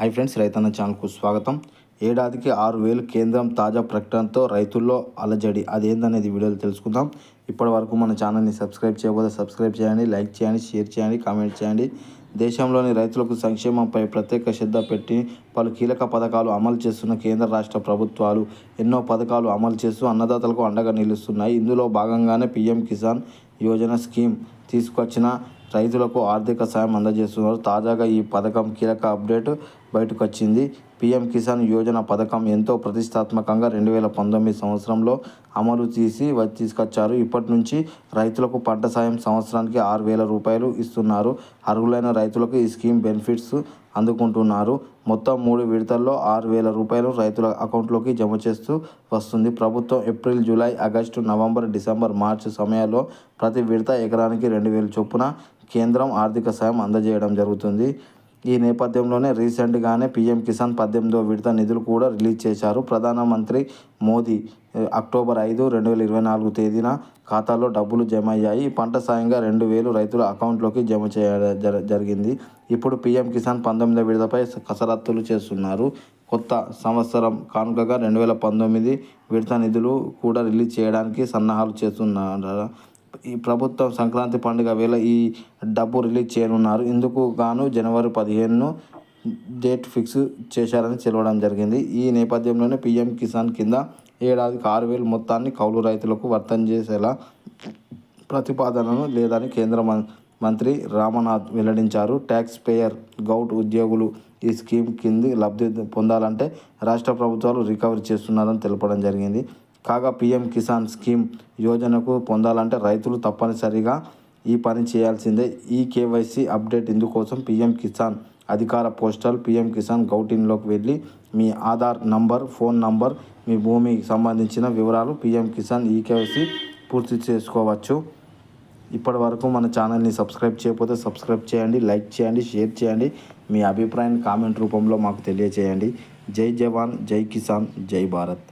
Hi friends రైతన్న ఛానల్కు స్వాగతం. ఏడాదికి ఆరు వేలు కేంద్రం తాజా ప్రకటనతో రైతుల్లో అలజడి. అదేందనేది వీడియోలు తెలుసుకుందాం. ఇప్పటి వరకు మన ఛానల్ని సబ్స్క్రైబ్ చేయకపోతే సబ్స్క్రైబ్ చేయండి లైక్ చేయండి షేర్ చేయండి కామెంట్ చేయండి. దేశంలోని రైతులకు సంక్షేమంపై ప్రత్యేక శ్రద్ధ పెట్టి పలు కీలక పథకాలు అమలు చేస్తున్న కేంద్ర రాష్ట్ర ప్రభుత్వాలు ఎన్నో పథకాలు అమలు చేస్తూ అన్నదాతలకు అండగా నిలుస్తున్నాయి. ఇందులో భాగంగానే పీఎం కిసాన్ యోజన స్కీమ్ తీసుకొచ్చిన రైతులకు ఆర్థిక సాయం అందజేస్తున్నారు. తాజాగా ఈ పథకం కీలక అప్డేట్ బయటకు వచ్చింది పీఎం కిసాన్ యోజన పథకం ఎంతో ప్రతిష్టాత్మకంగా రెండు వేల పంతొమ్మిది సంవత్సరంలో అమలు చేసి వ- తీసుకొచ్చారు. ఇప్పటి నుంచి రైతులకు పంట సాయం సంవత్సరానికి ఆరు వేల రూపాయలు ఇస్తున్నారు. అర్హులైన రైతులకు ఈ స్కీమ్ బెనిఫిట్స్ అందుకుంటున్నారు. మొత్తం మూడు విడతల్లో ఆరు వేల రూపాయలు రైతుల అకౌంట్లోకి జమ చేస్తూ వస్తుంది. ప్రభుత్వం April July August November December March సమయాల్లో ప్రతి విడత ఎకరానికి రెండు వేలు చొప్పున కేంద్రం ఆర్థిక సాయం అందజేయడం జరుగుతుంది. ఈ నేపథ్యంలోనే రీసెంట్గానే పీఎం కిసాన్ పద్దెనిమిదో విడత నిధులు కూడా రిలీజ్ చేశారు. ప్రధానమంత్రి మోదీ అక్టోబర్ ఐదు రెండు వేల ఇరవై నాలుగు తేదీన ఖాతాలో డబ్బులు జమ అయ్యాయి పంట సాయంగా రెండు వేలు రైతుల అకౌంట్లోకి జమ చేయ జరిగింది. ఇప్పుడు పీఎం కిసాన్ పంతొమ్మిదో విడతపై కసరత్తులు చేస్తున్నారు. కొత్త సంవత్సరం కానుకగా రెండు వేల పంతొమ్మిది విడత నిధులు కూడా రిలీజ్ చేయడానికి సన్నాహాలు చేస్తున్నారు. ఈ ప్రభుత్వం సంక్రాంతి పండుగ వేళ ఈ డబ్బు రిలీజ్ చేయనున్నారు. ఇందుకు గాను జనవరి పదిహేను డేట్ ఫిక్స్ చేశారని తెలవడం జరిగింది. ఈ నేపథ్యంలోనే పీఎం కిసాన్ కింద ఏడాదికి ఆరు వేలు మొత్తాన్ని కౌలు రైతులకు వర్తం చేసేలా ప్రతిపాదనను లేదని కేంద్ర మం- మంత్రి రామనాథ్ వెల్లడించారు. ట్యాక్స్ పేయర్ గౌట్ ఉద్యోగులు ఈ స్కీమ్ కింది లబ్ధి పొందాలంటే రాష్ట్ర ప్రభుత్వాలు రికవరీ చేస్తున్నారని తెలపడం జరిగింది. కాగా పీఎం కిసాన్ స్కీమ్ యోజనకు పొందాలంటే రైతులు తప్పనిసరిగా ఈ పని చేయాల్సిందే. ఈ కేవైసీ అప్డేట్ ఇందుకోసం పీఎం కిసాన్ అధికార పోస్టల్ పీఎం కిసాన్ గౌటిన్లోకి వెళ్ళి మీ ఆధార్ నంబర్ ఫోన్ నంబర్ మీ భూమికి సంబంధించిన వివరాలు పీఎం కిసాన్ ఈ కేవైసీ పూర్తి చేసుకోవచ్చు. ఇప్పటి వరకు మన ఛానల్ని సబ్స్క్రైబ్ చేయకపోతే సబ్స్క్రైబ్ చేయండి లైక్ చేయండి షేర్ చేయండి. మీ అభిప్రాయాన్ని కామెంట్ రూపంలో మాకు తెలియచేయండి. జై జవాన్ జై కిసాన్ జై భారత్.